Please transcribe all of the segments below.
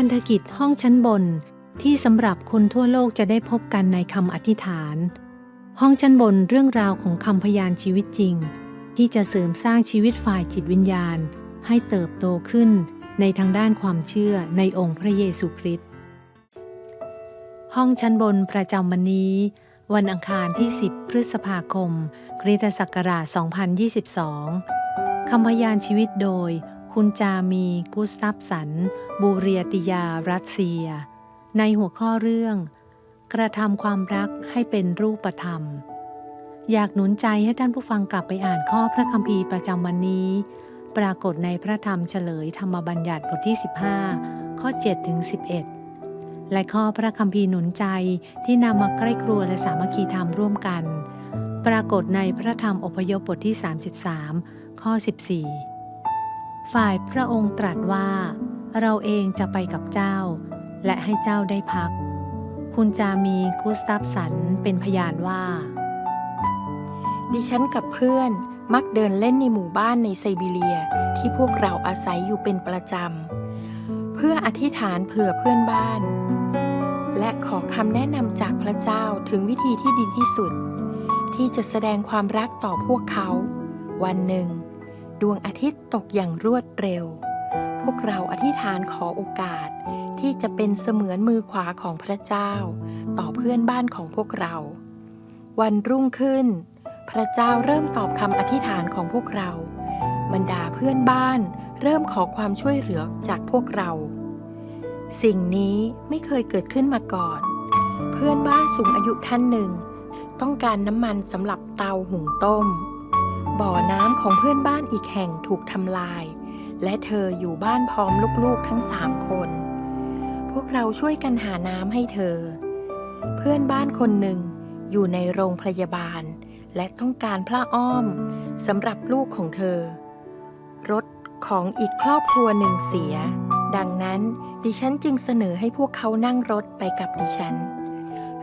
พันธกิจห้องชั้นบนที่สำหรับคนทั่วโลกจะได้พบกันในคำอธิษฐาน ห้องชั้นบนเรื่องราวของคำพยานชีวิตจริง ที่จะเสริมสร้างชีวิตฝ่ายจิตวิญญาณ ให้เติบโตขึ้นในทางด้านความเชื่อในองค์พระเยซูคริสต์ห้องชั้นบนประจำวันนี้ วันอังคารที่ 10 พฤษภาคมคริสตศักราช 2022คำพยานชีวิตโดย คุณจามีกุสตัฟสัน บูเรียติยารัสเซีย ในหัวข้อเรื่อง กระทำความรักให้เป็นรูปธรรม อยากหนุนใจให้ท่านผู้ฟังกลับไปอ่านข้อพระคัมภีร์ประจำวันนี้ ปรากฏในพระธรรมเฉลยธรรมบัญญัติบทที่ 15 ข้อ7ถึง11 และข้อพระคัมภีร์หนุนใจที่นำมาใกล้ครัวและสามัคคีธรรมร่วมกัน ปรากฏในพระธรรมอพยพบทที่ 33 ข้อ 14 ฝ่ายพระองค์ตรัสว่า เราเองจะไปกับเจ้า และให้เจ้าได้พัก คุณจามีกุสตัฟสันเป็นพยานว่า ดิฉันกับเพื่อนมักเดินเล่นในหมู่บ้านในไซบีเรียที่พวกเราอาศัยอยู่เป็นประจำ เพื่ออธิษฐานเผื่อเพื่อนบ้าน และขอคำแนะนำจากพระเจ้าถึงวิธีที่ดีที่สุด ที่จะแสดงความรักต่อพวกเขา วันหนึ่ง ดวงอาทิตย์ตกอย่างรวดเร็ว พวกเราอธิษฐานขอโอกาสที่จะเป็นเสมือนมือขวาของพระเจ้า ต่อเพื่อนบ้านของพวกเรา วันรุ่งขึ้น พระเจ้าเริ่มตอบคำอธิษฐานของพวกเรา บรรดาเพื่อนบ้านเริ่มขอความช่วยเหลือจากพวกเรา สิ่งนี้ไม่เคยเกิดขึ้นมาก่อน เพื่อนบ้านสูงอายุท่านหนึ่ง ต้องการน้ำมันสำหรับเตาหุงต้ม บ่อน้ำ ของเพื่อนบ้านอีกแห่งถูกทำลาย และเธออยู่บ้านพร้อมลูกๆทั้งสามคน พวกเราช่วยกันหาน้ำให้เธอ เพื่อนบ้านคนหนึ่งอยู่ในโรงพยาบาล และต้องการพระอ้อมสำหรับลูกของเธอ รถของอีกครอบครัวหนึ่งเสีย ดังนั้นดิฉันจึงเสนอให้พวกเขานั่งรถไปกับดิฉัน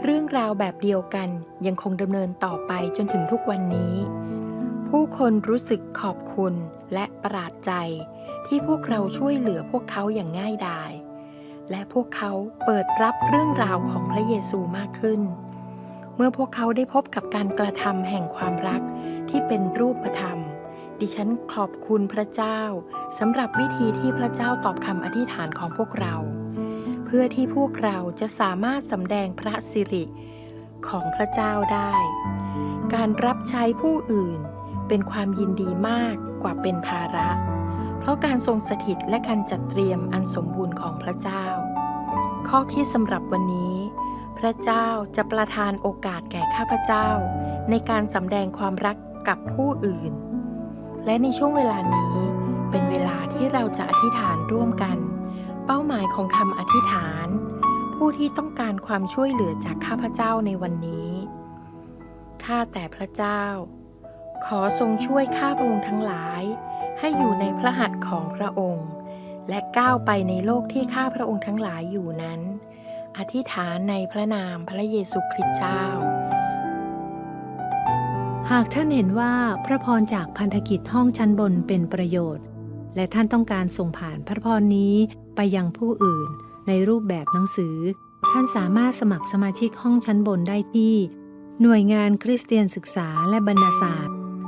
เรื่องราวแบบเดียวกันยังคงดำเนินต่อไปจนถึงทุกวันนี้ ผู้คนรู้สึกขอบคุณและประหลาดใจ ที่พวกเราช่วยเหลือพวกเขาอย่างง่ายดาย และพวกเขาเปิดรับเรื่องราวของพระเยซูมากขึ้น เมื่อพวกเขาได้พบกับการกระทำแห่งความรักที่เป็นรูปธรรม ดิฉันขอบคุณพระเจ้าสำหรับวิธีที่พระเจ้าตอบคำอธิษฐานของพวกเรา เพื่อที่พวกเราจะสามารถสำแดงพระสิริของพระเจ้าได้ การรับใช้ผู้อื่น เป็นความยินดีมากกว่าเป็นภาระ เพราะการทรงสถิตและการจัดเตรียมอันสมบูรณ์ของพระเจ้า ข้อคิดสำหรับวันนี้ พระเจ้าจะประทานโอกาสแก่ข้าพเจ้า ในการสำแดงความรักกับผู้อื่น และในช่วงเวลานี้เป็นเวลาที่เราจะอธิษฐานร่วมกัน เป้าหมายของคำอธิษฐาน ผู้ที่ต้องการความช่วยเหลือจากข้าพเจ้าในวันนี้ ข้าแต่พระเจ้า ขอทรงช่วยข้าพระองค์ทั้งหลาย ให้อยู่ในพระหัตถ์ของพระองค์ และก้าวไปในโลกที่ข้าพระองค์ทั้งหลายอยู่นั้น อธิษฐานในพระนามพระเยซูคริสต์เจ้า หากท่านเห็นว่าพระพรจากพันธกิจห้องชั้นบนเป็นประโยชน์ และท่านต้องการส่งผ่านพระพรนี้ไปยังผู้อื่น ในรูปแบบหนังสือ ท่านสามารถสมัครสมาชิกห้องชั้นบนได้ที่หน่วยงานคริสเตียนศึกษาและบรรณาศาสตร์